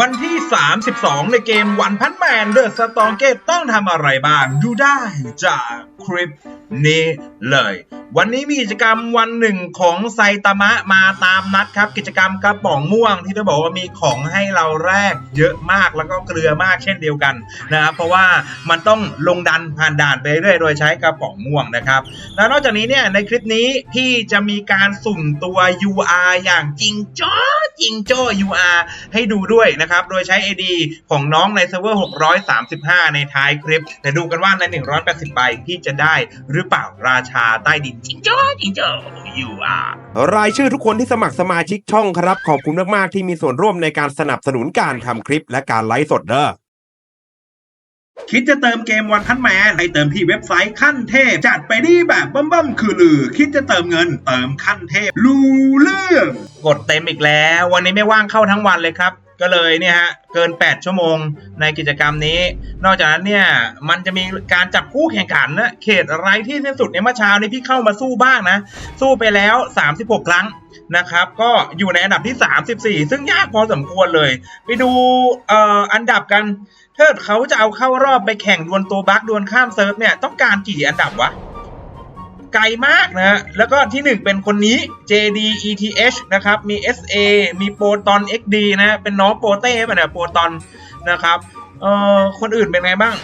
วันที่ 32 ในเกมวันพันแมนเดอะสตองเกตต้องทำอะไรบ้าง ดูได้จากคลิปนี้เลย วันนี้มีกิจกรรมวันหนึ่งของไซตามะมาตามนัดครับ กิจกรรมกระป๋องม่วงที่ต้บอกว่ามีของให้เราแรกเยอะมากแล้วก็เกลือมากเช่นเดียวกันนะครับเพราะว่ามันต้องลงดันผ่านด่านไปเรื่อยโดยใช้กระป๋องม่วงนะครับ แล้วนอกจากนี้เนี่ยในคลิปนี้พี่จะมีการสุ่มตัว UR อย่างจริงจ้อจริงจ้อ UR ให้ดูด้วยนะครับ โดยใช้ ID ของน้องในเซิร์ฟเวอร์ 635 ในท้ายคลิปแต่ดูกันว่าใน 180 ใบพี่จะได้หรือเปล่าราชาใต้ดินจริงจ้อจริงจ้อ UR รายชื่อทุกคนที่สมัครสมาชิกช่องครับ ขอบคุณมากๆที่มีส่วนร่วมในการสนับสนุนการทำคลิปและการไลฟ์สดเด้อคิดจะเติมเกมวันพันแมนให้เติมที่เว็บไซต์ขั้นเทพ จัดไปดีแบบบั้มบั้มคือลือ คิดจะเติมเงินเติมขั้นเทพรู้เรื่อง กดเต็มอีกแล้ว วันนี้ไม่ว่างเข้าทั้งวันเลยครับ ก็เลยเนี่ยฮะเกิน 8 ชั่วโมงในกิจกรรมนี้ นอกจากนั้นเนี่ยมันจะมีการจับคู่แข่งขันนะเขตไร้ที่สิ้นสุดในเมื่อเช้านี้พี่เข้ามาสู้บ้างนะ สู้ไปแล้ว 36 ครั้งนะครับ ก็อยู่ในอันดับที่ 34 ซึ่งยากพอสมควรเลย ไปดูเอ่ออันดับกันถ้าเขาจะเอาเข้ารอบไปแข่งดวลตัวบัคดวลข้ามเซิร์ฟเนี่ยต้องการกี่อันดับวะ ไกลมากนะฮะ แล้วก็ที่หนึ่งเป็นคนนี้ JD ETH นะครับ มี SA มีโปรตอน XD นะ เป็นน้องโปรเต้ป่ะเนี่ยโปรตอนนะครับเอ่อคนอื่นเป็นไงบ้าง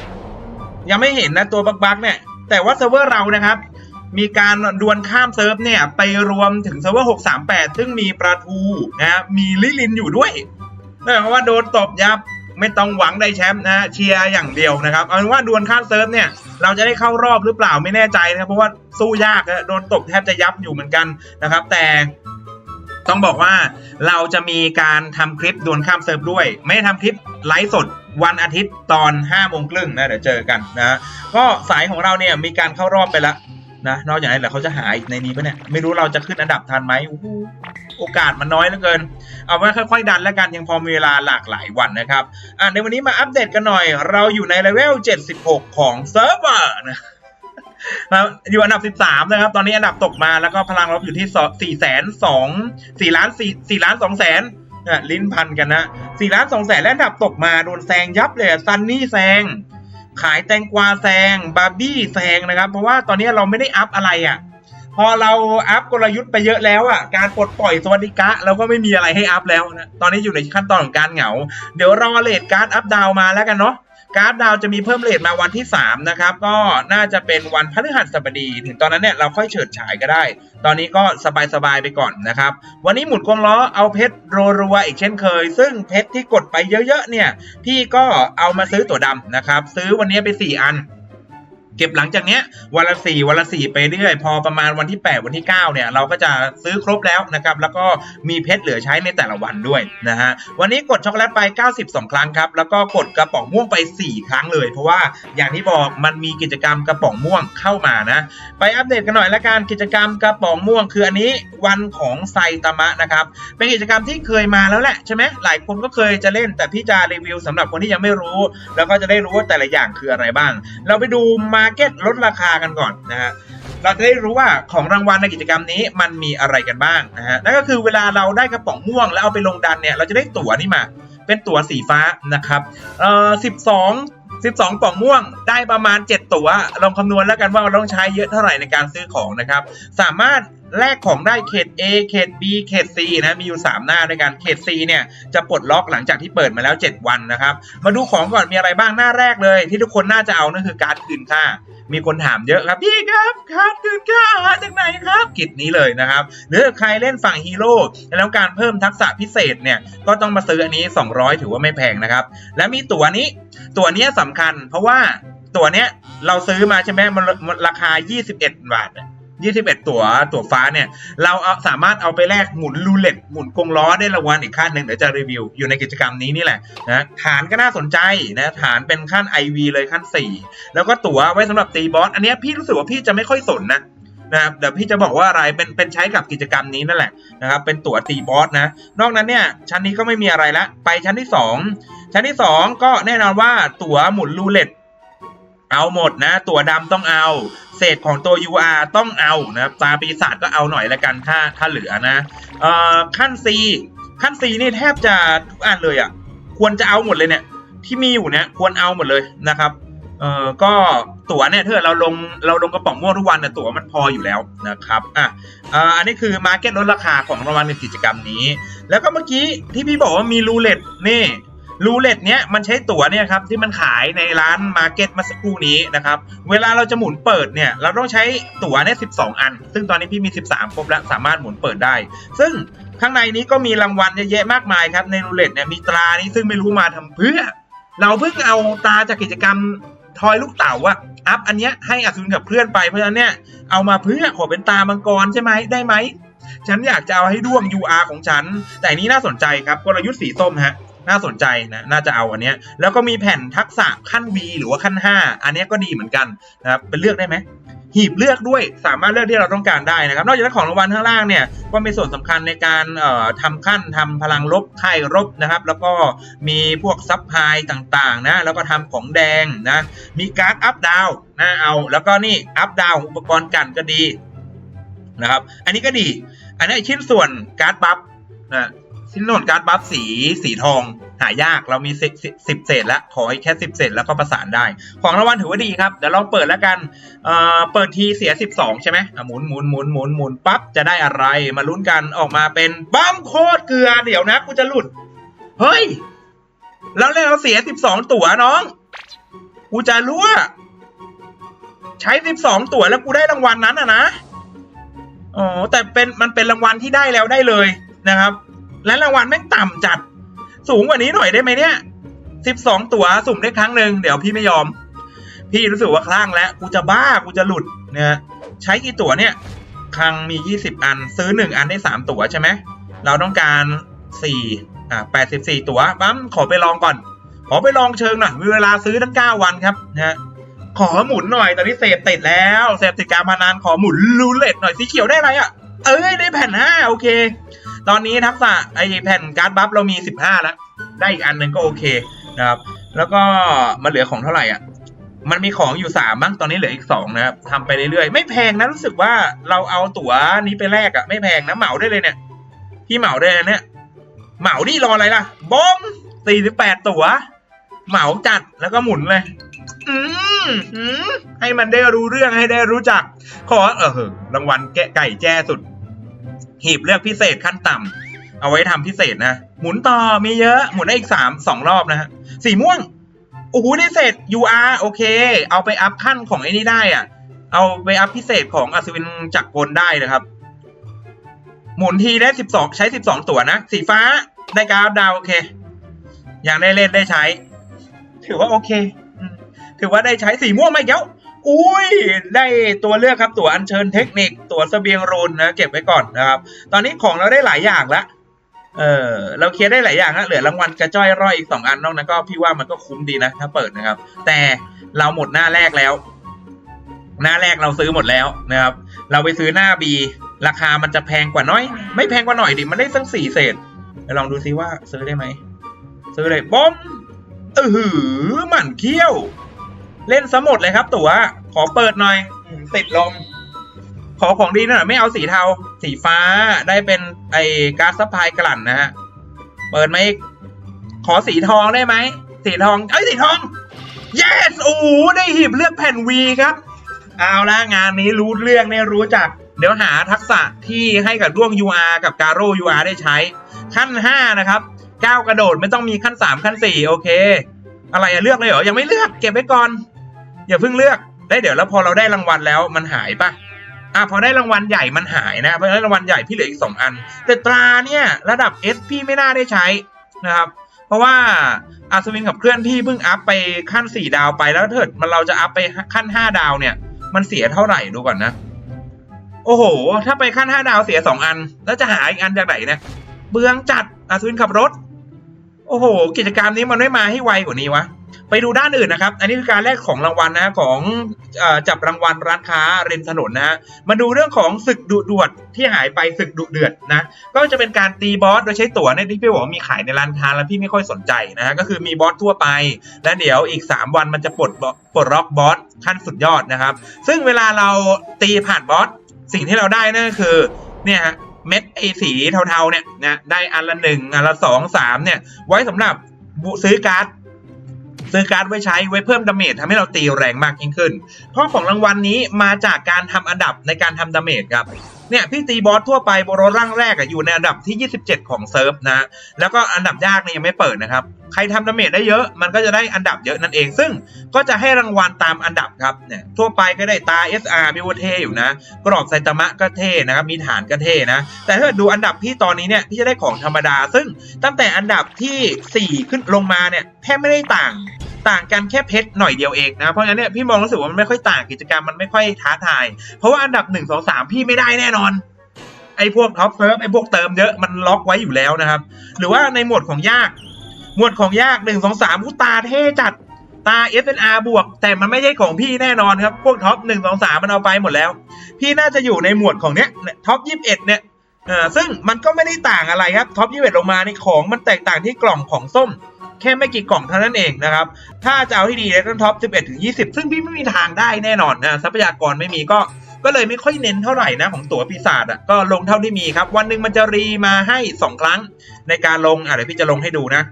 ยังไม่เห็นนะตัวบักบักเนี่ย แต่ว่าเซิร์ฟเวอร์เรานะครับ มีการดวลข้ามเซิร์ฟเนี่ย ไปรวมถึงเซิร์ฟเวอร์ 638 ซึ่งมีประทูนะมีลิลินอยู่ด้วยนั่นหมายความว่าโดนตบยับ ไม่ต้องหวังได้แชมป์นะเชียร์อย่างเดียวนะครับเอาเป็นว่าดวลข้ามเซิร์ฟเนี่ยเราจะได้เข้ารอบหรือเปล่าไม่แน่ใจนะครับเพราะว่าสู้ยากนะโดนตบแทบจะยับอยู่เหมือนกันนะครับ แต่ต้องบอกว่าเราจะมีการทำคลิปดวลข้ามเซิร์ฟด้วย ไม่ได้ทำคลิปไลฟ์สดวันอาทิตย์ตอน5โมงครึ่งนะเดี๋ยวเจอกันนะก็สายของเราเนี่ยมีการเข้ารอบไปแล้ว นะนอกจากนั้นแล้วเขาจะหาอีกในนี้ปะเนี่ยไม่รู้เราจะขึ้นอันดับทันไหมโอกาสมันน้อยเหลือเกิน เอาไว้ค่อยๆดันแล้วกันยังพอมีเวลาหลากหลายวันนะครับอะในวันนี้มาอัปเดตกันหน่อย เราอยู่ในเลเวล 76 ของเซิร์ฟเวอร์นะอยู่อันดับ 13 นะครับ ตอนนี้อันดับตกมาแล้วก็พลังลบอยู่ที่4แสน2 4ล้าน4 4ล้าน2แสนลิ้นพันกันนะ4ล้าน2แสนและอันดับตกมาโดนแซงยับเลยซันนี่แซง ขายแตงกวาแซงบาร์บี้แซงนะครับ เพราะว่าตอนนี้เราไม่ได้อัพอะไรอะ พอเราอัพกลยุทธ์ไปเยอะแล้วอะการปลดปล่อยสวัสดิกะเราก็ไม่มีอะไรให้อัพแล้วนะตอนนี้อยู่ในขั้นตอนของการเหงา เดี๋ยวรอเลดการ์ดอัพดาวมาแล้วกันเนาะ การ์ดดาวจะมีเพิ่มเลทมาวันที่ 3 นะครับ ก็น่าจะเป็นวันพฤหัสบดี ถึงตอนนั้นเนี่ยเราค่อยเฉิดฉายก็ได้ ตอนนี้ก็สบายๆไปก่อนนะครับ วันนี้หมุนกงล้อเอาเพชรรัวๆอีกเช่นเคย ซึ่งเพชรที่กดไปเยอะๆเนี่ยพี่ก็เอามาซื้อตั๋วดำนะครับ ซื้อวันนี้ไป 4 อัน ก็บหลังจากเนี้ยวันละสี่วันละสี่ไปเรื่อยพอประมาณวันที่ 8 วันที่9เนี่ยเราก็จะซื้อครบแล้วนะครับแล้วก็มีเพชรเหลือใช้ในแต่ละวันด้วยนะฮะวันนี้กดช็อกโกแลตไป 92 ครั้งครับแล้วก็กดกระป๋องม่วงไป 4 ครั้งเลย เพราะว่าอย่างที่บอกมันมีกิจกรรมกระป๋องม่วงเข้ามานะไปอัปเดตกันหน่อยละกันกิจกรรมกระป๋องม่วง คืออันนี้วันของไซตามะนะครับเป็นกิจกรรมที่เคยมาแล้วแหละใช่ไหมหลายคนก็เคยจะเล่นแต่พี่จะรีวิวสำหรับคนที่ยังไม่รู้ แล้วก็จะได้รู้ว่าแต่ละอย่างคืออะไรบ้าง เราไปดูมาเก็ตลดราคากันก่อนนะฮะเราจะได้รู้ว่าของรางวัลในกิจกรรมนี้มันมีอะไรกันบ้างนะฮะนั่นก็คือเวลาเราได้กระป๋องม่วงแล้วเอาไปลงดันเนี่ยเราจะได้ตั๋วนี่มาเป็นตั๋วสีฟ้านะครับเอ่อสิบสองสิบสองกล่องม่วงได้ประมาณ 7 ตัว ลองคำนวณแล้วกันว่าเราต้องใช้เยอะเท่าไหร่ในการซื้อของนะครับ สามารถ แลกของได้เขต A เขต B เขต C นะมีอยู่ 3 หน้าด้วยกันเขต C เนี่ยจะปลดล็อกหลังจากที่เปิดมาแล้ว 7 วันนะครับ มาดูของก่อนมีอะไรบ้างหน้าแรกเลย ที่ทุกคนน่าจะเอานั่นคือการคืนค่า มีคนถามเยอะครับพี่ครับการคืนค่าหาจากไหนครับกิจนี้เลยนะครับหรือใครเล่นฝั่งฮีโร่แล้วการเพิ่มทักษะพิเศษเนี่ยก็ต้องมาซื้ออันนี้ 200 ถือว่าไม่แพงนะครับและมีตัวนี้ตัวนี้ยสำคัญ เพราะว่าตัวเนี้ยเราซื้อมาใช่ไหมมันมันราคา 21 บาท 21 ตั๋วตั๋วฟ้าเนี่ย เราเอาสามารถเอาไปแลกหมุนรูเล็ตหมุนกงล้อได้รางวัลอีกขั้นหนึ่งเดี๋ยวจะรีวิวอยู่ในกิจกรรมนี้นี่แหละนะฐานก็น่าสนใจนะฐานเป็นขั้น IV เลยขั้น 4 แล้วก็ตั๋วไว้สำหรับตีบอสอันนี้พี่รู้สึกว่าพี่จะไม่ค่อยสนนะนะครับเดี๋ยวพี่จะบอกว่าอะไรเป็นเป็นใช้กับกิจกรรมนี้นั่นแหละนะครับเป็นตั๋วตีบอสนะนอกนั้นเนี่ยชั้นนี้ก็ไม่มีอะไรละไปชั้นที่ 2 ชั้นที่ 2 ก็แน่นอนว่าตั๋วหมุนรูเล็ต เอาหมดนะ ตั๋วดำต้องเอา เศษของตัว UR ต้องเอานะครับตาปีศาจก็เอาหน่อยละกันถ้าถ้าเหลือนะเอ่อขั้น C ขั้น C นี่แทบจะทุกอันเลยอะ่ะควรจะเอาหมดเลยเนี่ย ที่มีอยู่เนี่ยควรเอาหมดเลยนะครับเอ่อก็ตั๋วเนี่ยถ้าเกิดเราลงเราลงกระป๋องม่วงทุกวันเนี่ยตั๋วมันพออยู่แล้วนะครับอะอ่าอันนี้คือมาร์เก็ตลดราคาของรางวัลในกิจกรรมนี้ แล้วก็เมื่อกี้ที่พี่บอกว่ามีรูเล็ตนี่ รูเล็ตเนี้ยมันใช้ตั๋วเนี่ยครับที่มันขายในร้านมาร์เก็ตมื่อสักครู่นี้นะครับ เวลาเราจะหมุนเปิดเนี่ยเราต้องใช้ตั๋วเนี่ย12อัน ซึ่งตอนนี้พี่มี 13 ครบแล้วสามารถหมุนเปิดได้ ซึ่งข้างในนี้ก็มีรางวัลเยอะแยะมากมายครับในรูเล็ตเนี่ยมีตรานี้ซึ่งไม่รู้มาทำเพื่อ เราเพิ่งเอาตราจากกิจกรรมทอยลูกเต๋าอะอัพอันเนี้ยให้อัศวินกับเพื่อนไปเพราะฉะนั้นเนี่ยเอามาเพื่อขอเป็นตามังกรใช่ไหมได้ไหมฉันอยากจะเอาให้ด้วง UR ของฉัน แต่นนี้น่าสนใจครับกลยุทธ์สีส้มฮะ น่าสนใจนะน่าจะเอาอันเนี้ยแล้วก็มีแผ่นทักษะขั้น V หรือว่าขั้น 5 อันเนี้ยก็ดีเหมือนกันนะครับเป็นเลือกได้ไหมหีบเลือกด้วยสามารถเลือกที่เราต้องการได้นะครับ นอกจากนั้นของรางวัลข้างล่างเนี่ยก็มีส่วนสำคัญในการเอ่อทำขั้นทำพลังลบไข่รบนะครับ แล้วก็มีพวกซับไฮต่างๆนะแล้วก็ทำของแดงนะมีการ์ดอัพดาวนะเอาแล้วก็นี่อัพดาวอุปกรณ์กันก็ดีนะครับ อันนี้ก็ดี อันนี้ชิ้นส่วนการ์ดบัฟนะ ชิ้นส่วนการ์ดบัฟสีสีทอง หายากเรามีสิบสิบเศษแล้วขอให้แค่สิบเศษแล้วก็ประสานได้ ของรางวัลถือว่าดีครับ เดี๋ยวลองเปิดแล้วกันเอ่อเปิดทีเสีย12ใช่ไหมหมุนหมุนหมุนหมุนหมุนปั๊บจะได้อะไรมาลุ้นกันออกมาเป็นบัมโคตรเกลือเดี๋ยวนะกูจะหลุด เฮ้ย แล้วเล่นเราเสีย12ตั๋วน้องกูจะรู้ว่าใช้12ตั๋วแล้วกูได้รางวัลนั้นอะนะอ๋อแต่เป็นมันเป็นรางวัลที่ได้แล้วได้เลยนะครับ และรางวัลแม่งต่ำจัด สูงกว่านี้หน่อยได้ไหมเนี่ยสิบสองตั๋วสุ่มได้ครั้งหนึ่งเดี๋ยวพี่ไม่ยอม พี่รู้สึกว่าคลั่งแล้วกูจะบ้ากูจะหลุดนะใช้กี่ตั๋วเนี่ยครั้งมียี่สิบอัน ซื้อหนึ่งอันได้สามตั๋วใช่ไหม เราต้องการสี่อ่าแปดสิบสี่ตั๋วปั๊มขอไปลองก่อน ขอไปลองเชิงหน่อยมีเวลาซื้อทั้งเก้าวันครับนะขอหมุนหน่อย ตอนนี้เสพติดแล้วเสพติดการพนันขอหมุนรูเล็ตหน่อยสีเขียวได้อะไรอะ เอ้ย ได้แผ่นห้าโอเค ตอนนี้ทักษะไอแผ่นการ์ดบัฟเรามี 15 แล้ว ได้อีกอันหนึ่งก็โอเคนะครับ แล้วก็มันเหลือของเท่าไหร่อะ มันมีของอยู่3มั้งตอนนี้เหลืออีก 2 นะครับทำไปเรื่อยๆ ไม่แพงนะรู้สึกว่าเราเอาตั๋วนี้ไปแลกอะไม่แพงนะเหมาได้เลยเนี่ย พี่เหมาได้เลยเนี่ยเหมาดิรออะไรล่ะบอม48ตั๋ว เหมาจัดแล้วก็หมุนเลย อืมอืมให้มันได้รู้เรื่องให้ได้รู้จัก ขอเออรางวัลแกะไก่แจ้สุด หีบเลือกพิเศษขั้นต่ำเอาไว้ทำพิเศษนะ หมุนต่อมีเยอะ หมุนได้อีกสามสองรอบนะฮะสีม่วงโอ้โหได้เศษ UR โอเค เอาไปอัพขั้นของไอ้นี่ได้อะ เอาไปอัพพิเศษของอัศวินจักรกลได้นะครับ หมุนทีได้สิบสองใช้สิบสองตัวนะ สีฟ้าได้กราฟดาวโอเค อย่างได้เล่นได้ใช้ ถือว่าโอเค ถือว่าได้ใช้สีม่วงไหมเย้า อุ้ยได้ตัวเลือกครับตัวอัญเชิญเทคนิคตัวเสบียงรูนนะเก็บไว้ก่อนนะครับ ตอนนี้ของเราได้หลายอย่างแล้วเออเราเคลียร์ได้หลายอย่างแล้วเหลือรางวัลกระจ้อยร่อยอีกสองอันนอกนั้นก็พี่ว่ามันก็คุ้มดีนะถ้าเปิดนะครับ แต่เราหมดหน้าแรกแล้ว หน้าแรกเราซื้อหมดแล้วนะครับ เราไปซื้อหน้าบีราคามันจะแพงกว่าน้อย ไม่แพงกว่าหน่อยดิมันได้ตั้งสี่เศษลองดูซิว่าซื้อได้ไหมซื้อเลยบอมเออหือหมั่นเขี้ยว เล่นซะหมดเลยครับตัว ขอเปิดหน่อยอืมติดลม ขอของดีหน่อยไม่เอาสีเทา สีฟ้าได้เป็นไอ้ก๊าร์ดซัพพลายกลั่นนะฮะ เปิดมาอีก ขอสีทองได้ไหม สีทอง เอ้ยสีทอง yes โอ้โหได้หีบเลือกแผ่น V ครับ เอาละงานนี้รู้เรื่องเนี่ยรู้จัก เดี๋ยวหาทักษะที่ให้กับด้วง UR กับการโร่ UR ได้ใช้ ขั้น 5 นะครับ ก้าวกระโดดไม่ต้องมีขั้น 3 ขั้น 4 โอเค อะไรอะเลือกเลยเหรอ ยังไม่เลือกเก็บไว้ก่อน อย่าเพิ่งเลือก ได้เดี๋ยวแล้วพอเราได้รางวัลแล้วมันหายปะอะพอได้รางวัลใหญ่มันหายนะเพราะฉะนั้นรางวัลใหญ่พี่เหลืออีกสองอัน แต่ตราเนี่ยระดับ S พี่ไม่น่าได้ใช้นะครับ เพราะว่าอาสวินกับเพื่อนพี่เพิ่งอัพไปขั้น 4 ดาวไปแล้วเถิดมันเราจะอัพไปขั้น 5 ดาวเนี่ย มันเสียเท่าไหร่ดูก่อนนะ โอ้โห ถ้าไปขั้น 5 ดาวเสีย 2 อัน แล้วจะหาอีกอันจากไหนเนี่ยเบืองจัดอาสวินขับรถ โอ้โห กิจกรรมนี้มันไม่มาให้ไวกว่านี้วะ ไปดูด้านอื่นนะครับ อันนี้คือการแลกของรางวัลนะของอจับรางวัลร้านค้าริมถนนนะฮะ มาดูเรื่องของศึกดุดวดที่หายไปศึกดุเดือดนะ ก็จะเป็นการตีบอสโดยใช้ตั๋วเนี่ยที่พี่บอกมีขายในร้านค้าแล้วพี่ไม่ค่อยสนใจนะฮะ ก็คือมีบอสทั่วไป และเดี๋ยวอีก 3 วันมันจะปลดปลดล็อกบอสขั้นสุดยอดนะครับ ซึ่งเวลาเราตีผ่านบอสสิ่งที่เราได้นั่นก็คือเนี่ยฮะเม็ดไอสีเทาๆเนี่ยนะได้อันละหนึ่งอันละสองสามเนี่ยไว้สำหรับซื้อการ์ด ซื้อการ์ดไว้ใช้ไว้เพิ่มดาเมจทำให้เราตีแรงมากยิ่งขึ้น เพราะของรางวัลนี้มาจากการทำอันดับในการทำดาเมจครับเนี่ยพี่ตีบอสทั่วไปโบโรร่างแรกอะอยู่ในอันดับที่ 27 ของเซิร์ฟนะแล้วก็อันดับยากเนี่ยยังไม่เปิดนะครับ ใครทำดาเมจได้เยอะมันก็จะได้อันดับเยอะนั่นเอง ซึ่งก็จะให้รางวัลตามอันดับครับเนี่ยทั่วไปก็ได้ตา SR พี่ว่าเทอยู่นะ กรอบไซตามะก็เท่นะครับมีฐานก็เท่นะ แต่ถ้าดูอันดับพี่ตอนนี้เนี่ยพี่จะได้ของธรรมดา ซึ่งตั้งแต่อันดับที่ 4 ขึ้นลงมาเนี่ยแทบไม่ได้ต่าง ต่างกันแค่เพชรหน่อยเดียวเองนะเพราะงั้นเนี่ยพี่มองรู้สึกว่ามันไม่ค่อยต่างกิจกรรมมันไม่ค่อยท้าทาย เพราะว่าอันดับ1 2 3 พี่ไม่ได้แน่นอนไอ้พวกท็อปเซิร์ฟไอ้พวกเติมเยอะมันล็อกไว้อยู่แล้วนะครับ หรือว่าในหมวดของยาก หมวดของยาก1 2 3ผู้ตาเท่จัดตา SNR บวก แต่มันไม่ใช่ของพี่แน่นอนครับ พวกท็อป1 2 3มันเอาไปหมดแล้ว พี่น่าจะอยู่ในหมวดของเนี้ยท็อป21เนี่ยเออซึ่งมันก็ไม่ได้ต่างอะไรครับท็อป21ลงมาในของมันแตกต่างที่กล่องของส้ม แค่ไม่กี่กล่องเท่านั้นเองนะครับ ถ้าจะเอาที่ดีเลยต้องท็อป 11 ถึง 20 ซึ่งพี่ไม่มีทางได้แน่นอนนะทรัพยากรไม่มีก็ก็เลยไม่ค่อยเน้นเท่าไหร่นะของตั๋วปีศาจอะก็ลงเท่าที่มีครับ วันหนึ่งมันจะรีมาให้ 2 ครั้งในการลงอะเดี๋ยวพี่จะลงให้ดูนะ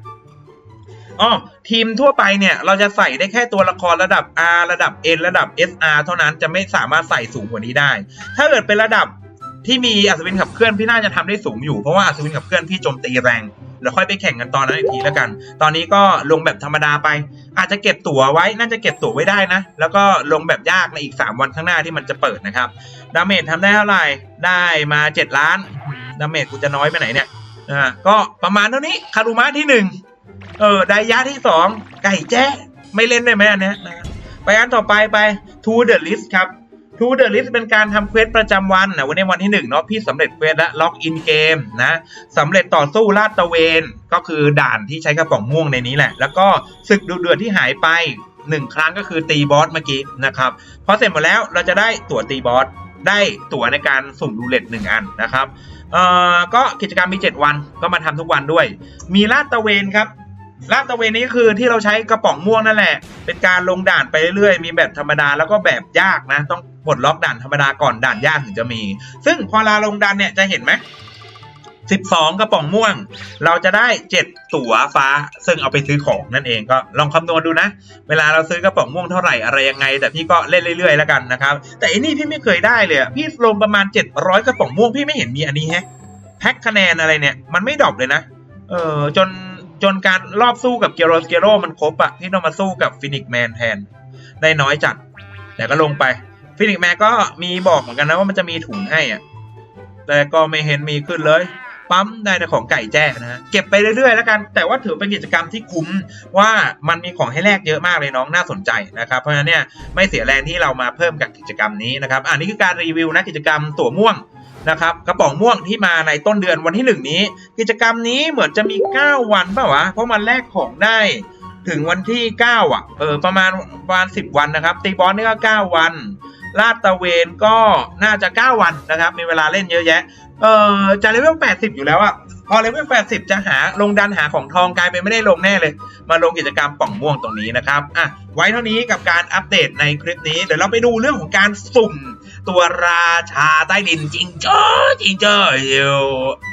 อ๋อทีมทั่วไปเนี่ยเราจะใส่ได้แค่ตัวละครระดับ R ระดับ N ระดับ SR เท่านั้นจะไม่สามารถใส่สูงกว่านี้ได้ ถ้าเกิดเป็นระดับที่มีอัศวินขับเคลื่อนพี่น่าจะทำได้สูงอยู่เพราะว่าอัศวินขับเคลื่อนพี่โจมตีแรง แล้วค่อยไปแข่งกันตอนนั้นอีกทีแล้วกัน ตอนนี้ก็ลงแบบธรรมดาไป อาจจะเก็บตั๋วไว้น่าจะเก็บตั๋วไว้ได้นะ แล้วก็ลงแบบยากในอีก 3 วันข้างหน้าที่มันจะเปิดนะครับดาเมจทำได้เท่าไหร่ได้มา 7 ล้านดาเมจกูจะน้อยไปไหนเนี่ยอ่าก็ประมาณเท่านี้คารุมะที่ 1 เออไดยะที่ 2 ไก่แจ้ไม่เล่นได้ไหมอันเนี้ยนะไปอันต่อไปไป To the list ครับ To the list เป็นการทำเควสประจำวันนะวันนี้วันที่1เนาะพี่สำเร็จเควสและล็อกอินเกมนะสำเร็จต่อสู้ลาดตะเวน ก็คือด่านที่ใช้กระป๋องม่วงในนี้แหละ แล้วก็ศึกดุเดือดที่หายไป 1 ครั้งก็คือตีบอสเมื่อกี้นะครับพอเสร็จหมดแล้วเราจะได้ตั๋วตีบอสได้ตั๋วในการสุ่มรูเล็ตหนึ่งอันนะครับเอ่อก็กิจกรรมมี 7 วันก็มาทำทุกวันด้วย มีลาดตะเวนครับลาดตะเวนนี้คือที่เราใช้กระป๋องม่วงนั่นแหละ เป็นการลงด่านไปเรื่อยๆ มีแบบธรรมดาแล้วก็แบบยากนะ ต้อง ปลดล็อกด่านธรรมดาก่อนด่านยากถึงจะมี ซึ่งพอลาลงด่านเนี่ยจะเห็นไหม12 กระป๋องม่วง เราจะได้ 7 ตั๋วฟ้า ซึ่งเอาไปซื้อของนั่นเองก็ลองคำนวณดูนะ เวลาเราซื้อกระป๋องม่วงเท่าไหร่อะไรยังไง แต่พี่ก็เล่นเรื่อยๆแล้วกันนะครับ แต่อันนี้พี่ไม่เคยได้เลยอะพี่ลงประมาณ 700 กระป๋องม่วงพี่ไม่เห็นมีอันนี้แฮะแพ็คคะแนนอะไรเนี่ย มันไม่ดรอปเลยนะ เออจนจนการรอบสู้กับเกโรสเกโรมันครบอะที่ต้องมาสู้กับฟินิกแมนแทนได้น้อยจัด แต่ก็ลงไป ฟินิกแมนก็มีบอกเหมือนกันนะว่ามันจะมีถุงให้อะแต่ก็ไม่เห็นมีขึ้นเลย ปั๊มได้แต่ของไก่แจ้นะฮะเก็บไปเรื่อยๆแล้วกัน แต่ว่าถือเป็นกิจกรรมที่คุ้มว่ามันมีของให้แลกเยอะมากเลยน้องน่าสนใจนะครับ เพราะฉะนั้นเนี่ยไม่เสียแรงที่เรามาเพิ่มกับกิจกรรมนี้นะครับอันนี้คือการรีวิวนะกิจกรรมตั๋วม่วงนะครับกระป๋องม่วงที่มาในต้นเดือนวันที่หนึ่งนี้ กิจกรรมนี้เหมือนจะมี 9 วันป่าวะเพราะมันแลกของได้ถึงวันที่ 9 อะเออประมาณประมาณ 10 วันนะครับตีบอลนี่ก็ 9 วัน ลาดตะเวนก็น่าจะ 9 วันนะครับ มีเวลาเล่นเยอะแยะ เอ่อจะเลเวล 80 อยู่แล้วอะพอเลเวล 80 จะหาลงดันหาของทองกลายเป็นไม่ได้ลงแน่เลย มาลงกิจกรรมป่องม่วงตรงนี้นะครับ อะ ไว้เท่านี้กับการอัปเดตในคลิปนี้ เดี๋ยวเราไปดูเรื่องของการสุ่ม ตัวราชาใต้ดินจริงเจ้อจริงเจ้อเยว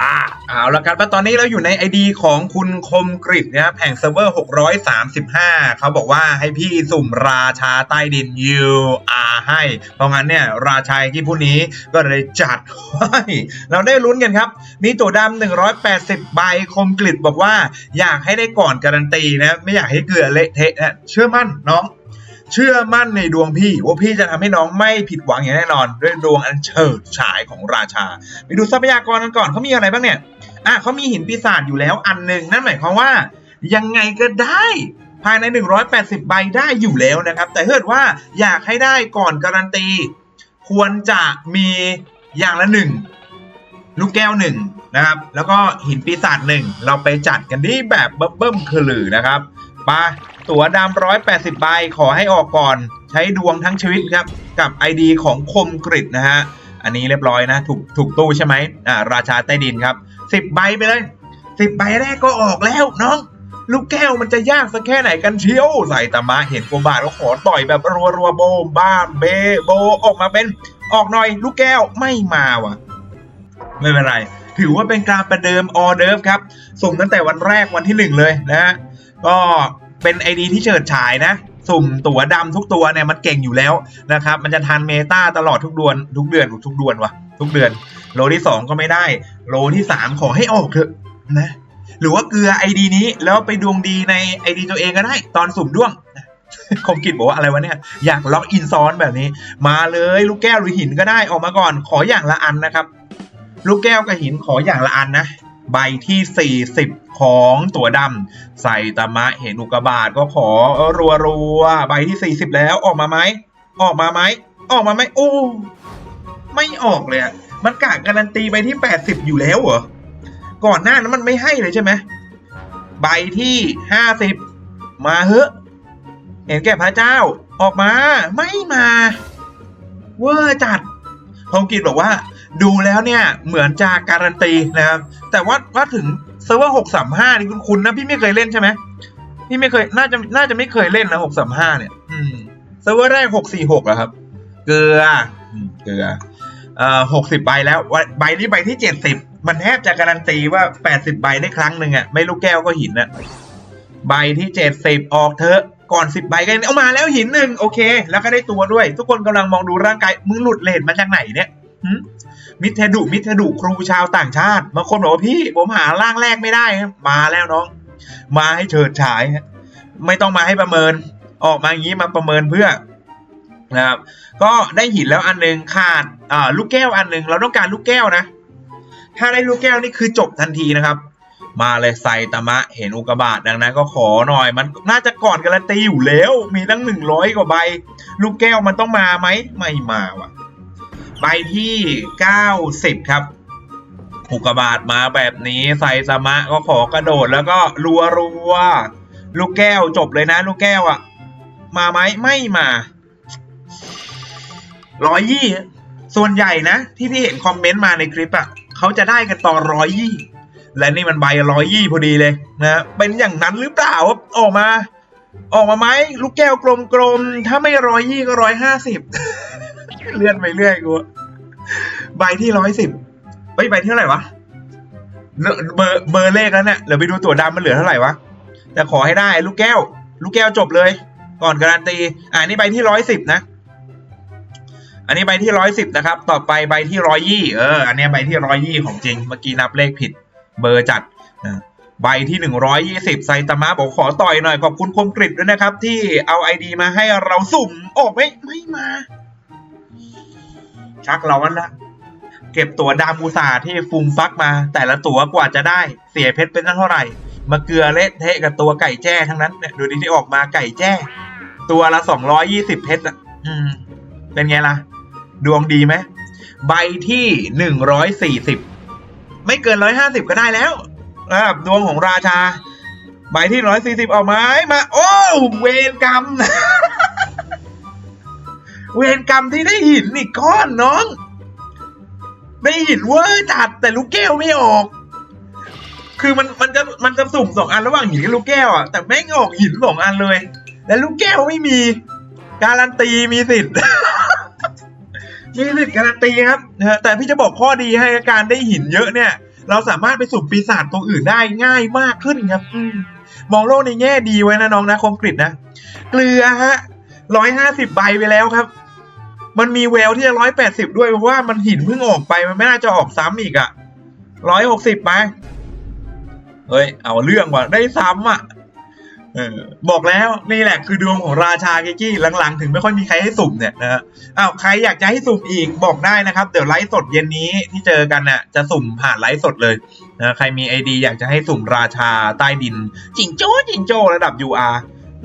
อะเอาละครับแล้วตอนนี้เราอยู่ใน ID ของคุณคมกริบนะครับแห่งเซิร์ฟเวอร์ 635 เขาบอกว่าให้พี่สุ่มราชาใต้ดิน UR ให้ เพราะงั้นเนี่ยราชาที่ผู้นี้ก็เลยจัดให้เราได้ลุ้นกันครับ มีตัวดำ180 ใบคมกริบบอกว่าอยากให้ได้ก่อนการันตีนะ ไม่อยากให้เกลือเละเทะนะเชื่อมั่นน้อง เชื่อมั่นในดวงพี่ว่าพี่จะทำให้น้องไม่ผิดหวังอย่างแน่นอน ด้วยดวงอันเฉิดฉายของราชา ไปดูทรัพยากรกันก่อนเขามีอะไรบ้างเนี่ยอะเขามีหินปีศาจอยู่แล้วอันหนึ่งนั่นหมายความว่า ยังไงก็ได้ภายใน 180 ใบได้อยู่แล้วนะครับ แต่ถ้าเกิดว่าอยากให้ได้ก่อนการันตี ควรจะมีอย่างละหนึ่งลูกแก้วหนึ่งนะครับ แล้วก็หินปีศาจหนึ่งเราไปจัดกันที่แบบเบิ่มๆคือหลือนะครับไป ตั๋วดำร้อยแปดสิบใบขอให้ออกก่อน ใช้ดวงทั้งชีวิตครับ กับ ID ของคมกริดนะฮะ อันนี้เรียบร้อยนะ ถูกถูกตู้ใช่ไหมอ่าราชาใต้ดินครับสิบใบไปเลยสิบใบแรกก็ออกแล้วน้อง ลูกแก้วมันจะยากสักแค่ไหนกันเชียวใส่ตามะเห็นโกบาทก็ขอต่อยแบบรัวรัวๆโบมบ้ามเบโบออกมาเป็นออกหน่อย ลูกแก้วไม่มาว่ะ ไม่เป็นไร ถือว่าเป็นการประเดิมออเดิร์ฟครับ ส่งตั้งแต่วันแรกวันที่หนึ่งเลยนะฮะก็ เป็นไอดีที่เฉิดฉายนะ สุ่มตั๋วดำทุกตัวเนี่ยมันเก่งอยู่แล้วนะครับ มันจะทันเมตาตลอดทุกเดือนทุกเดือนทุกเดือนวะทุกเดือน โลที่สองก็ไม่ได้ โลที่สามขอให้ออกเถอะนะหรือว่าเกลือไอดีนี้แล้วไปดวงดีในไอดีตัวเองก็ได้ ตอนสุ่มด้วงคมกิจบอกว่าอะไรวะเนี่ย อยากล็อกอินซ้อนแบบนี้ มาเลยลูกแก้วหรือหินก็ได้ออกมาก่อน ขออย่างละอันนะครับ ลูกแก้วกับหินขออย่างละอันนะ ใบที่ 40 ของตัวดำใส่ตมะเห็นอุกบาตก็ขอรัวรัวใบที่ 40 แล้วออกมาไหม ออกมาไหม ออกมาไหมโอ้ ไม่ออกเลยอะมันกะการันตีใบที่ 80 อยู่แล้วเหรอ ก่อนหน้านั้นมันไม่ให้เลยใช่ไหมใบที่ 50 มาเฮอะเห็นแก่พระเจ้าออกมา ไม่มา เวอร์จัดพงกิจบอกว่า ดูแล้วเนี่ยเหมือนจะการันตีนะครับ แต่ว่าว่าถึงเซิร์ฟเวอร์หกสามห้านี่คุณคุณนะพี่ไม่เคยเล่นใช่ไหมพี่ไม่เคยน่าจะน่าจะไม่เคยเล่นนะหกสามห้าเนี่ย อืมเซิร์ฟเวอร์แรกหกสี่หกอะครับ เกลือเกลือเอ่อหกสิบใบแล้วใบนี้ใบที่เจ็ดสิบมันแทบจะการันตีว่าแปดสิบใบได้ครั้งหนึ่งอะไม่ลูกแก้วก็หินอะใบที่เจ็ดสิบออกเถอะก่อนสิบใบก็เอามาแล้วหินหนึ่งโอเค แล้วก็ได้ตัวด้วย ทุกคนกำลังมองดูร่างกายมึงหลุดเลนมาจากไหนเนี่ยหึ มิเทดุมิเทดุครูชาวต่างชาติบางคนบอกว่าพี่ผมหาร่างแรกไม่ได้ มาแล้วน้อง มาให้เฉิดฉาย ไม่ต้องมาให้ประเมิน ออกมาอย่างนี้มาประเมินเพื่อนะครับก็ได้หินแล้วอันหนึงขาดอ่าลูกแก้วอันหนึงเราต้องการลูกแก้วนะ ถ้าได้ลูกแก้วนี่คือจบทันทีนะครับ มาเลยไซตามะเห็นอุกบาตดังนั้นก็ขอหน่อย มันน่าจะก่อนการันตีอยู่แล้ว มีตั้งหนึ่งร้อยกว่าใบ ลูกแก้วมันต้องมาไหมไม่มาว่ะ ใบที่เก้าสิบครับอุกกาบาตมาแบบนี้ไซตามะก็ขอกระโดดแล้วก็รัวรัวลูกแก้วจบเลยนะ ลูกแก้วอะมาไหมไม่มาร้อยยี่ส่วนใหญ่นะ ที่พี่เห็นคอมเมนต์มาในคลิปอะเขาจะได้กันตอนร้อยยี่และนี่มันใบร้อยยี่พอดีเลยนะเป็นอย่างนั้นหรือเปล่าออกมา ออกมาไหมลูกแก้วกลมๆถ้าไม่ร้อยยี่ก็ร้อยห้าสิบ เลื่อนไปเรื่อยกูใบที่ร้อยสิบเฮ้ยใบที่เท่าไหร่วะเบอร์เบอร์เลขนั้นเนี่ยเดี๋ยวไปดูตัวดำมันเหลือเท่าไหร่วะแต่ขอให้ได้ลูกแก้ว ลูกแก้วจบเลย ก่อนการันตี อ่านี่ใบที่ร้อยสิบนะ อันนี้ใบที่ร้อยสิบนะครับ ต่อไปใบที่ร้อยยี่เออ อันนี้ใบที่ร้อยยี่ของจริง เมื่อกี้นับเลขผิด เบอร์จัดใบที่หนึ่งร้อยยี่สิบไซตามะบอกขอต่อยหน่อยขอบคุณคมกริบด้วยนะครับ ที่เอาไอดีมาให้เราสุ่มโอ้ไม่ไม่มา ชักร้อนละ เก็บตั๋วดามูซาที่ฟุมฟักมา แต่ละตั๋วกว่าจะได้เสียเพชรเป็นตั้งเท่าไหร่ มาเกลือเละเทะกับตัวไก่แจ้ทั้งนั้นเนี่ยดูดิที่ออกมาไก่แจ้ ตัวละสองร้อยยี่สิบเพชรอะ อืม เป็นไงล่ะ ดวงดีไหมใบที่หนึ่งร้อยสี่สิบไม่เกินร้อยห้าสิบก็ได้แล้วนะครับดวงของราชา ใบที่ร้อยสี่สิบออกมมา โอ้เวรกรรม เวรกรรมที่ได้หินอีกก้อนน้อง ได้หินเวอร์จัดแต่ลูกแก้วไม่ออก คือมันมันจะมันจะสุ่มสองอันระหว่างหินกับลูกแก้วอะแต่แม่งออกหินสองอันเลย และลูกแก้วไม่มี การันตีมีสิทธิ์มีสิทธิ์การันตีครับแต่พี่จะบอกข้อดีให้การได้หินเยอะเนี่ย เราสามารถไปสุ่มปีศาจตัวอื่นได้ง่ายมากขึ้นครับอมมองโลกในแง่ดีไว้นะน้องนะคมกริตนะ เกลือฮะร้อยห้าสิบใบไปแล้วครับ มันมีแววที่จะร้อยแปดสิบด้วยเพราะว่ามันหินเพิ่งออกไปมันไม่น่าจะออกซ้ำอีกอะร้อยหกสิบไป เฮ้ย เอาเรื่องว่ะ ได้ซ้ำอะออบอกแล้วนี่แหละคือดวงของราชาเกกี้หลังๆ ถึงไม่ค่อยมีใครให้สุ่มเนี่ยนะฮะอ้าวใครอยากจะให้สุ่มอีกบอกได้นะครับ เดี๋ยวไลฟ์สดเย็นนี้ที่เจอกันน่ะจะสุ่มผ่านไลฟ์สดเลยนะใครมีไอดีอยากจะให้สุ่มราชาใต้ดิน จิงโจ้จิงโจ้ระดับ UR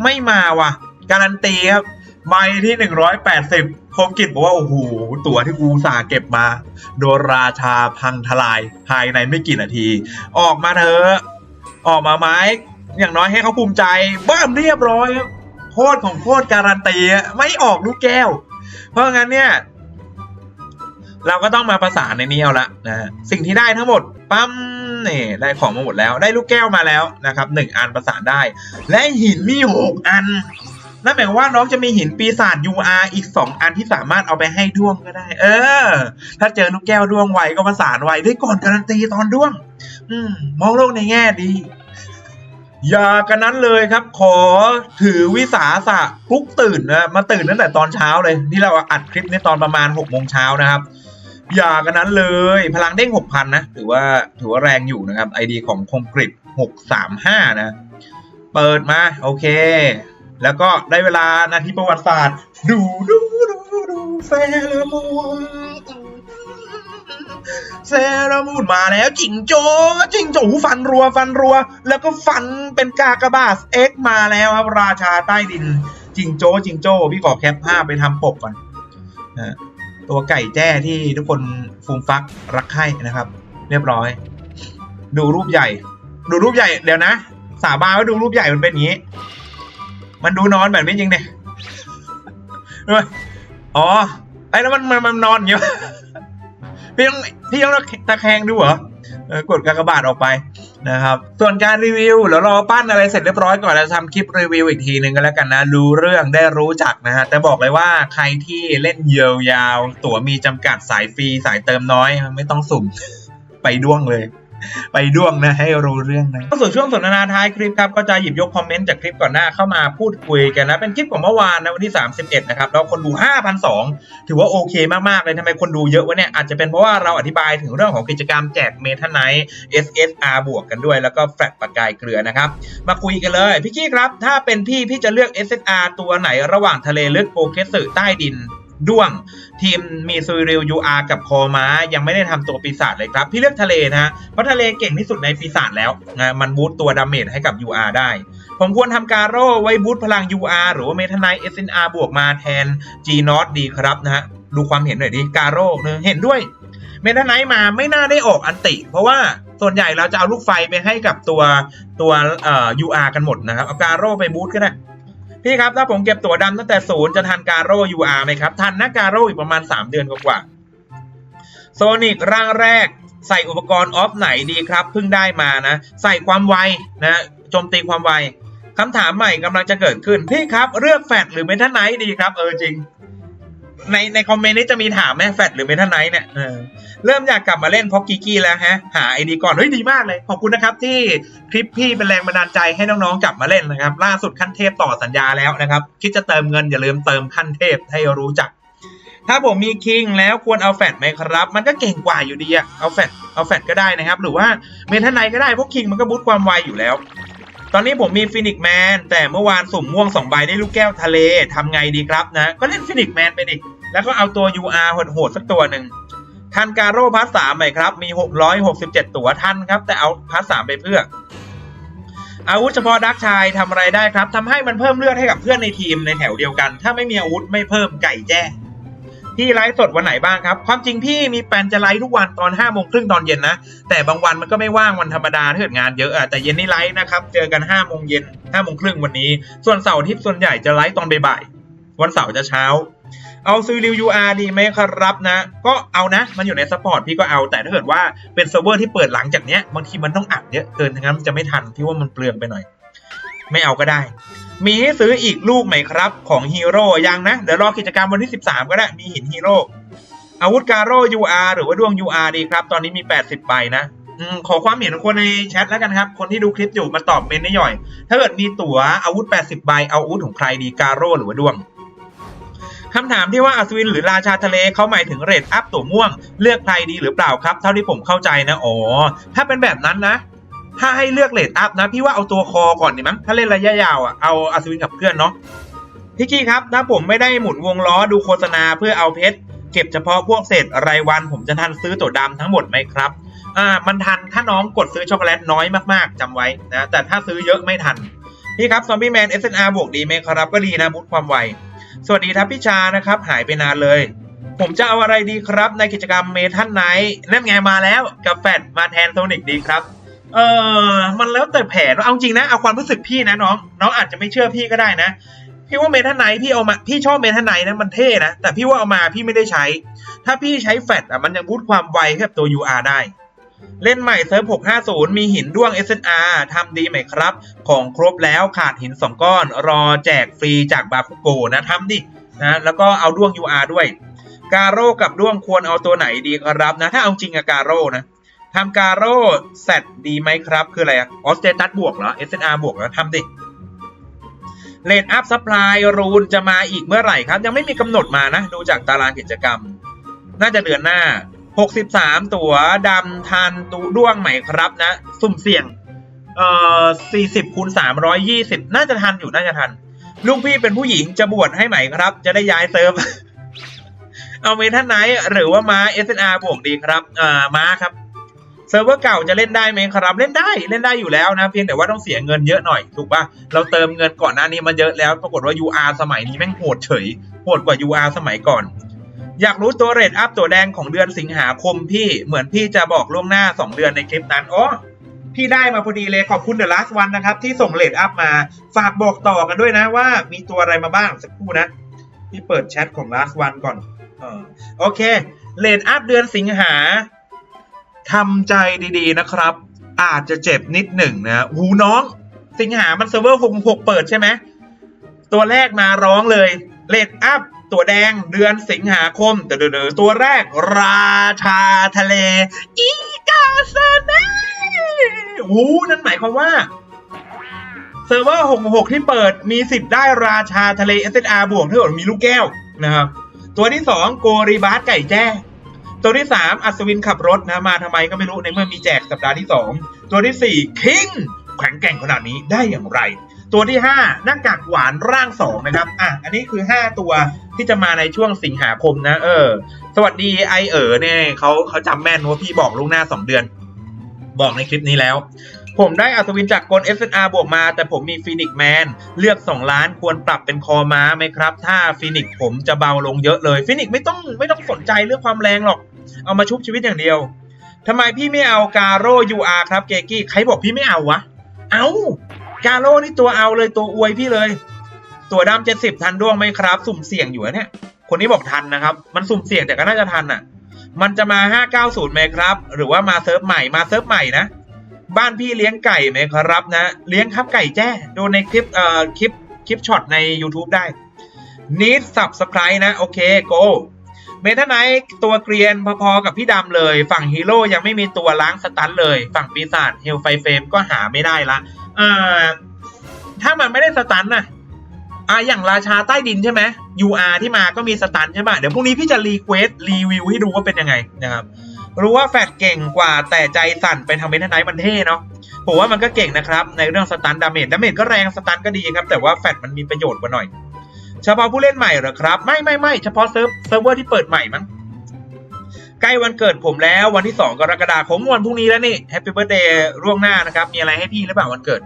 ไม่มาว่ะ การันตีครับใบที่หนึ่งร้อยแปดสิบ คมกิจบอกว่า โอ้โห ตั๋วที่กูสาเก็บมา โดนราชาพังทลายภายในไม่กี่นาที ออกมาเถอะออกมาไหมอย่างน้อยให้เขาภูมิใจบ้ามเรียบร้อยโคตรของโคตรการันตีไม่ออกลูกแก้ว เพราะงั้นเนี่ย เราก็ต้องมาประสานในนี้เอาละนะฮะสิ่งที่ได้ทั้งหมดปั๊มนี่ได้ของมาหมดแล้ว ได้ลูกแก้วมาแล้วนะครับหนึ่งอันประสานได้ และหินมีหกอัน นั่นหมายความว่าน้องจะมีหินปีศาจ UR อีก 2 อันที่สามารถเอาไปให้ด้วงก็ได้ เออ ถ้าเจอลูกแก้วด้วงไวก็ประสานไวได้ก่อนการันตีตอนด้วง อืม มองโลกในแง่ดี อย่ากันนั้นเลยครับ ขอถือวิสาสะปลุกตื่นนะมาตื่นตั้งแต่ตอนเช้าเลยที่เราอัดคลิปในตอนประมาณ6กโมงเช้านะครับอย่ากันนั้นเลย พลังเด้ง6,000นนะถือว่าถือว่าแรงอยู่นะครับ ID ของคมกริบ635นะ เปิดมา โอเค แล้วก็ได้เวลานาทีประวัติศาสตร์ ดูดูดูดูเซรามูนเซรามูนมาแล้วจิงโจ้จิงโจ้ฟันรัวฟันรัว แล้วก็ฟันเป็นกากบาสเอ็กมาแล้วครับราชาใต้ดิน จิงโจ้จิงโจ้พี่ขอแคปภาพไปทำปกก่อนตัวไก่แจ้ที่ทุกคนฟูมฟักรักใคร่นะครับ เรียบร้อย ดูรูปใหญ่ ดูรูปใหญ่เดี๋ยวนะ สาบานว่าดูรูปใหญ่มันเป็นอย่างนี้ มันดูนอนแบบนี้จริงเนี่ยด้วยอ๋อ ไอ้แล้วมันมันมันนอนอย่างเงี้ยพี่ต้องพี่ต้องตะแคงดูเหรอกดกากบาทออกไปนะครับ ส่วนการรีวิวเดี๋ยวรอปั้นอะไรเสร็จเรียบร้อยก่อนแล้วทำคลิปรีวิวอีกทีหนึ่งกันแล้วกันนะ รู้เรื่องได้รู้จักนะฮะ แต่บอกเลยว่าใครที่เล่นเยวยาว ตั๋วมีจำกัดสายฟรีสายเติมน้อย ไม่ต้องสุ่มไปด้วงเลย ไปด้วงนะให้รู้เรื่องนะส่วนช่วงสนทนาท้ายคลิปครับก็จะหยิบยกคอมเมนต์จากคลิปก่อนหน้าเข้ามาพูดคุยกันนะ เป็นคลิปของเมื่อวานนะวันที่ 31 นะครับแล้วคนดู 5,002 ถือว่าโอเคมากๆเลยทำไมคนดูเยอะวะเนี่ย อาจจะเป็นเพราะว่าเราอธิบายถึงเรื่องของกิจกรรมแจกเมทันไนท์ SSR บวกกันด้วย แล้วก็แฟลตปากกายเกลือนะครับ มาคุยกันเลยพี่กี้ครับ ถ้าเป็นพี่พี่จะเลือก SSR ตัวไหนระหว่างทะเลลึกโปเกสึใต้ดิน ด้วง ทีมมีซูริล UR กับคอม้า ยังไม่ได้ทำตัวปีศาจเลยครับ พี่เลือกทะเลนะเพราะทะเลเก่งที่สุดในปีศาจแล้วนะมันบูตตัวดาเมจให้กับ UR ได้ ผมควรทำการโร่ไว้บูตพลัง UR หรือว่าเมทานาย SNR บวกมาแทน G n o t ดีครับนะฮะดูความเห็นหน่อยดิการโร่เนะเห็นด้วยเมทานายมาไม่น่าได้ออกอันติ เพราะว่าส่วนใหญ่เราจะเอาลูกไฟไปให้กับตัวตัวเอ่อ UR กันหมดนะครับเอาการโร่ไปบูตก็ได้ พี่ครับ ถ้าผมเก็บตั๋วดำตั้งแต่ศูนย์จะทันการโร่ UR ไหมครับ ทันนะการโร่อีกประมาณ 3 เดือนกว่าโซนิกร่างแรกใส่อุปกรณ์ออฟไหนดีครับเพิ่งได้มานะ ใส่ความไวนะโจมตีความไวคำถามใหม่กำลังจะเกิดขึ้น พี่ครับเลือกแฟดหรือเมทัลไนท์ดีครับ เออจริง ในในคอมเมนต์นี้จะมีถามไหมแฟดหรือเมทัลไนท์เนี่ย เริ่มอยากกลับมาเล่นเพราะกิกกี้แล้วฮะ หาไอดีก่อนเฮ้ยดีมากเลย ขอบคุณนะครับที่คลิปพี่เป็นแรงบันดาลใจให้น้องๆกลับมาเล่นนะครับ ล่าสุดขั้นเทพต่อสัญญาแล้วนะครับ คิดจะเติมเงินอย่าลืมเติมขั้นเทพให้รู้จัก ถ้าผมมีคิงแล้วควรเอาแฟดไหมครับ มันก็เก่งกว่าอยู่ดีอะเอาแฟดเอาแฟดก็ได้นะครับ หรือว่าเมทัลไนก็ได้เพราะคิงมันก็บูตความไวอยู่แล้วตอนนี้ผมมีฟินิกแมนแต่เมื่อวานสุ่มม่วงสองใบได้ลูกแก้วทะเลทำไงดีครับนะ ก็เล่นฟินิกแมนไปดิแล้วก็เอาตัว UR โหดๆสักตัวหนึ่ง ทันการโร่พาร์ทสามไหมครับ มี 667 ตัวทันครับ แต่เอาพาร์ทสามไปเพื่อ อาวุธเฉพาะดักชายทำอะไรได้ครับทำให้มันเพิ่มเลือดให้กับเพื่อนในทีมในแถวเดียวกัน ถ้าไม่มีอาวุธไม่เพิ่มไก่แจ้พี่ไลฟ์สดวันไหนบ้างครับ ความจริงพี่มีแปลนจะไลฟ์ทุกวันตอน5้าโมงครึ่งตอนเย็นนะ แต่บางวันมันก็ไม่ว่างวันธรรมดาถ้าเกิดงานเยอะอะแต่เย็นนี่ไลฟ์นะครับ เจอกัน5้าโมงเย็นห้าโมงครึ่งวันนี้ ส่วนเสาร์อาทิตย์ส่วนใหญ่จะไลฟ์ตอนบ่ายวันเสาร์จะเช้า เอาซูริว UR ดีไหมครับนะ ก็เอานะ มันอยู่ในสปอร์ตพี่ก็เอา แต่ถ้าเกิดว่าเป็นเซิร์ฟเวอร์ที่เปิดหลังจากเนี้ย บางทีมันต้องอัดเยอะเกินงั้นมันจะไม่ทันพี่ว่ามันเปลืองไปหน่อย ไม่เอาก็ได้ มีให้ซื้ออีกลูกไหมครับ ของฮีโร่ยังนะ เดี๋ยวรอกิจกรรมวันที่ 13 ก็ได้ มีหินฮีโร่อาวุธการโร่ UR หรือว่าดวง UR ดีครับ ตอนนี้มี 80 ใบนะอขอความเห็นของคนในแชทแล้วกันครับ คนที่ดูคลิปอยู่มาตอบเมนต์ได้หน่อย ถ้าเกิดมีตั๋วอาวุธ 80 ใบ เอาอาวุธของใครดีการโร่หรือว่าดวง คำถามที่ว่าอัศวินหรือราชาทะเลเขาหมายถึงเรทอัพตัวม่วง เลือกใครดีหรือเปล่าครับ เท่าที่ผมเข้าใจนะอ๋อถ้าเป็นแบบนั้นนะ ถ้าให้เลือกเรทอัพนะ พี่ว่าเอาตัวคอก่อนดีมั้งถ้าเล่นระยะยาวอะเอาอัศวินกับเพื่อนเนาะพี่กี้ครับถ้าผมไม่ได้หมุนวงล้อดูโฆษณาเพื่อเอาเพชรเก็บเฉพาะพวกเศษรายวันผมจะทันซื้อตัวดำทั้งหมดไหมครับอ่ามันทันถ้าน้องกดซื้อช็อกโกแลตน้อยมากๆจำไว้นะแต่ถ้าซื้อเยอะไม่ทันพี่ครับซอมบี้แมน SNR บวกดีไหมครับก็ดีนะบูตความไว สวัสดีครับพี่ชานะครับ หายไปนานเลย ผมจะเอาอะไรดีครับ ในกิจกรรมเมทัลไนท์นั่นไงมาแล้วกับแฟดมาแทนโซนิกดีครับ เออมันแล้วแต่แผนเอาจริงนะ เอาความรู้สึกพี่นะน้อง น้องอาจจะไม่เชื่อพี่ก็ได้นะ พี่ว่าเมทัลไนท์พี่เอามาพี่ชอบเมทัลไนท์นะมันเท่นะแต่พี่ว่าเอามาพี่ไม่ได้ใช้ ถ้าพี่ใช้แฟดอะมันยังบูตความไวให้กับตัว UR ได้ เล่นใหม่เซิร์ฟ650 มีหินด้วง SNR ทำดีไหมครับ ของครบแล้วขาดหิน 2 ก้อน รอแจกฟรีจากบาคุโกนะทำดินะแล้วก็เอาด้วง UR ด้วย กาโร่กับด้วงควรเอาตัวไหนดีครับนะ ถ้าเอาจริงอะกาโร่นะทำกาโร่เซตดีไหมครับ คืออะไรอะออสเตตัสบวกเหรอ SNR บวกเหรอทำดิเลนอัพซัพพลายรูนจะมาอีกเมื่อไหร่ครับ ยังไม่มีกำหนดมานะ ดูจากตารางกิจกรรม น่าจะเดือนหน้า 63 ตั๋วดำทันตูด้วงใหม่ครับนะ สุ่มเสี่ยง เอ่อ 40คูณ320 น่าจะทันอยู่น่าจะทัน ลูกพี่เป็นผู้หญิงจะบวชให้ใหม่ครับ จะได้ย้ายเซิร์ฟ เอาเมทันไนท์หรือว่าม้า SNR บวกดีครับอ่าม้าครับเซิร์ฟเวอร์เก่าจะเล่นได้ไหมครับเล่นได้เล่นได้อยู่แล้วนะ เพียงแต่ว่าต้องเสียเงินเยอะหน่อยถูกปะเราเติมเงินก่อนหน้านี้มาเยอะแล้วปรากฏว่า UR สมัยนี้แม่งโหดเฉยโหดกว่า UR สมัยก่อน อยากรู้ตัวเรทอัพตัวแดงของเดือนสิงหาคมพี่เหมือนพี่จะบอกล่วงหน้า 2 เดือนในคลิปนั้นอ๋อพี่ได้มาพอดีเลยขอบคุณเดอะล s สวันนะครับ ที่ส่งเรทอัพมาฝากบอกต่อกันด้วยนะว่ามีตัวอะไรมาบ้างสักครู่นะพี่เปิดแชทของ last one ก่อนออโอเคเรทอัพเดือนสิงหาทำใจดีๆนะครับ อาจจะเจ็บนิดหนึ่งนะหูน้อง สิงหามันเซิร์ฟเวอร์6 6เปิดใช่ไหมตัวแรกมาร้องเลยเลดอัพ ตัวแดงเดือนสิงหาคมเดอๆตัวแรก ราชาทะเล อีกาซานาโอ้โหนั่นหมายความว่าเซิร์ฟเวอร์66 ที่เปิดมีสิทธิ์ได้ราชาทะเล SSR บวกถ้าเกิดมีลูกแก้วนะครับ ตัวที่ 2 โกริบาสไก่แจ้ตัวที่ 3 อัศวินขับรถนะมาทำไมก็ไม่รู้ในเมื่อมีแจกสัปดาห์ที่ 2 ตัวทีสี่4 คิงแข็งแกร่งขนาดนี้ได้อย่างไร ตัวที่ 5 หน้ากากหวานร่าง 2 นะครับ อะ อันนี้คือ 5 ตัวที่จะมาในช่วงสิงหาคมนะ เออ สวัสดีไอเอ๋อเนี่ยเขาเขาจำแม่นว่าพี่บอกล่วงหน้า2เดือน บอกในคลิปนี้แล้ว ผมได้อัศวินจากกล SNR บวกมา แต่ผมมีฟีนิกแมนเลือก 2 ล้านควรปรับเป็นคอม้าไหมครับ ถ้าฟีนิกผมจะเบาลงเยอะเลยฟีนิกไม่ต้องไม่ต้องสนใจเรื่องความแรงหรอก เอามาชุบชีวิตอย่างเดียวทำไมพี่ไม่เอากาโร่ UR ครับเกกี้ใครบอกพี่ไม่เอาวะ เอากาโร่นี่ตัวเอาเลยตัวอวยพี่เลย ตัวดำเจ็ดสิบทันด้วงไหมครับ สุ่มเสี่ยงอยู่นะเนี่ย คนนี้บอกทันนะครับ มันสุ่มเสี่ยงแต่ก็น่าจะทันอะ มันจะมา590ไหมครับ หรือว่ามาเซิร์ฟใหม่มาเซิร์ฟใหม่นะ บ้านพี่เลี้ยงไก่ไหมครับนะ เลี้ยงครับไก่แจ้ดูในคลิปเอ่อคลิปคลิปช็อตใน YouTube ได้ need subscribe นะ โอเค go เมทาไนท์ตัวเกรียนพอๆกับพี่ดำเลย ฝั่งฮีโร่ยังไม่มีตัวล้างสตันเลย ฝั่งปีศาจเฮลไฟเฟมก็หาไม่ได้ละอ่าถ้ามันไม่ได้สตันนะ อ่าอย่างราชาใต้ดินใช่ไหม UR ที่มาก็มีสตันใช่ไหมเดี๋ยวพรุ่งนี้พี่จะรีเควสรีวิวให้ดูว่าเป็นยังไงนะครับรู้ว่าแฟดเก่งกว่าแต่ใจสั่นไปทางเมทาไนท์มันเท่เนาะผมว่ามันก็เก่งนะครับในเรื่องสตันดาเมจดาเมจก็แรงสตันก็ดีครับ แต่ว่าแฟดมันมีประโยชน์กว่าหน่อย เฉพาะผู้เล่นใหม่เหรอครับ ไม่ไม่ไม่เฉพาะเซิร์ฟเซิร์ฟเวอร์ที่เปิดใหม่มั้งใกล้วันเกิดผมแล้ววันที่ 2 กรกฎาคมวันพรุ่งนี้แล้วนี่แฮปปี้เบิร์ดเดย์ร่วงหน้านะครับ มีอะไรให้พี่หรือเปล่าวันเกิด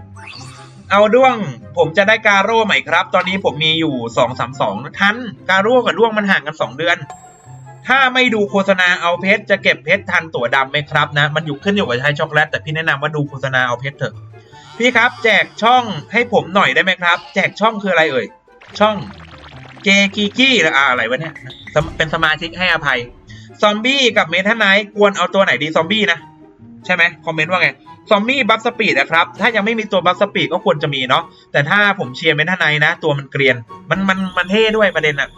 เอาด้วง ผมจะได้การโร่ใหม่ครับ ตอนนี้ผมมีอยู่2 3 2ทันการโร่กับด้วงมันห่างกัน2เดือน ถ้าไม่ดูโฆษณาเอาเพชรจะเก็บเพชรทันตั๋วดำไหมครับนะ มันอยู่ขึ้นอยู่กับใช้ช็อกโกแลตแต่พี่แนะนำว่าดูโฆษณาเอาเพชรเถอะ พี่ครับ แจกช่องให้ผมหน่อยได้ไหมครับ แจกช่องคืออะไรเอ่ย ช่องเกกีกี้หรืออะไรวะเนี่ย เป็นสมาชิกให้อภัย ซอมบี้กับเมทัลไนท์ควรเอาตัวไหนดีซอมบี้นะ ใช่ไหมคอมเมนต์ว่าไง ซอมบี้บัฟสปีดนะครับ ถ้ายังไม่มีตัวบัฟสปีดก็ควรจะมีเนาะ แต่ถ้าผมเชียร์เมทัลไนท์นะ ตัวมันเกรียน มันมันมันเท่ด้วยประเด็นอะ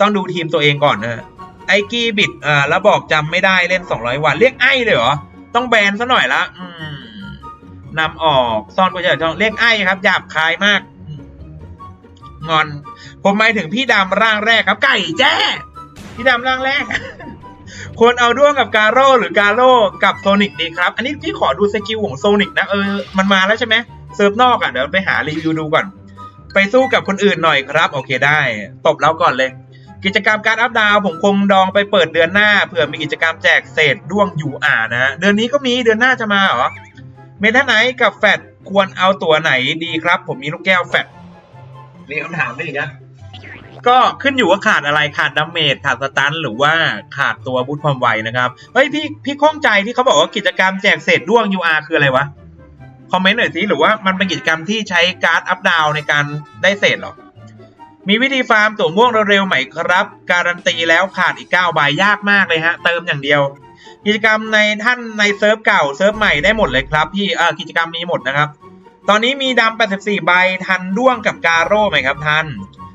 ต้องดูทีมตัวเองก่อนนะไอกี้บิดอ่าแล้วบอกจำไม่ได้เล่น 200 วัน เรียกไอ้เลยเหรอ ต้องแบนซะหน่อยละอืมนำออกซ่อนกุญแจช่องเรียกไอ้ครับหยาบคายมาก งอน ผมหมายถึงพี่ดำร่างแรกครับ ไก่แจ้ พี่ดำร่างแรก ควรเอาด้วงกับกาโร่หรือกาโร่กับโซนิกดีครับ อันนี้พี่ขอดูสกิลของโซนิกนะเออมันมาแล้วใช่ไหมเซิร์ฟนอกอะเดี๋ยวไปหารีวิวดูก่อน ไปสู้กับคนอื่นหน่อยครับ โอเคได้ ตบแล้วก่อนเลย กิจกรรมการอัพดาวผมคงดองไปเปิดเดือนหน้าเผื่อมีกิจกรรมแจกเศษด้วงอยู่อ่านะเดือนนี้ก็มีเดือนหน้าจะมาเหรอเมทัลไนท์กับแฟดควรเอาตัวไหนดีครับ ผมมีลูกแก้วแฟดมีคำถามไม่อีกนะ ก็ขึ้นอยู่ว่าขาดอะไรขาดดาเมจขาดสตันหรือว่าขาดตัวบูทความไวนะครับเฮ้ยพี่พี่ข้องใจที่เขาบอกว่ากิจกรรมแจกเศษด้วง UR คืออะไรวะคอมเมนต์หน่อยสิหรือว่ามันเป็นกิจกรรมที่ใช้การ์ดอัพดาวในการได้เศษหรอมีวิธีฟาร์มตัวม่วงเร็วๆไหม่ครับ การันตีแล้วขาดอีก9ใบยากมากเลยฮะ เติมอย่างเดียว กิจกรรมในท่านในเซิร์ฟเก่าเซิร์ฟใหม่ได้หมดเลยครับพี่เออกิจกรรมมีหมดนะครับ ตอนนี้มีดำ84 ใบทันด้วงกับกาโร่ไหมครับท่าน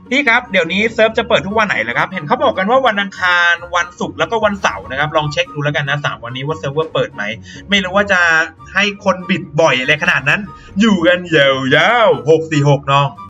พี่ครับเดี๋ยวนี้เซิร์ฟจะเปิดทุกวันไหนเหรอครับ เห็นเขาบอกกันว่าวันอังคารวันศุกร์แล้วก็วันเสาร์นะครับ ลองเช็คดูแล้วกันนะสามวันนี้ว่าเซิร์ฟเวอร์เปิดไหม ไม่รู้ว่าจะให้คนบิดบ่อยอะไรขนาดนั้น อยู่กันยาวๆหกสี่หกน้อง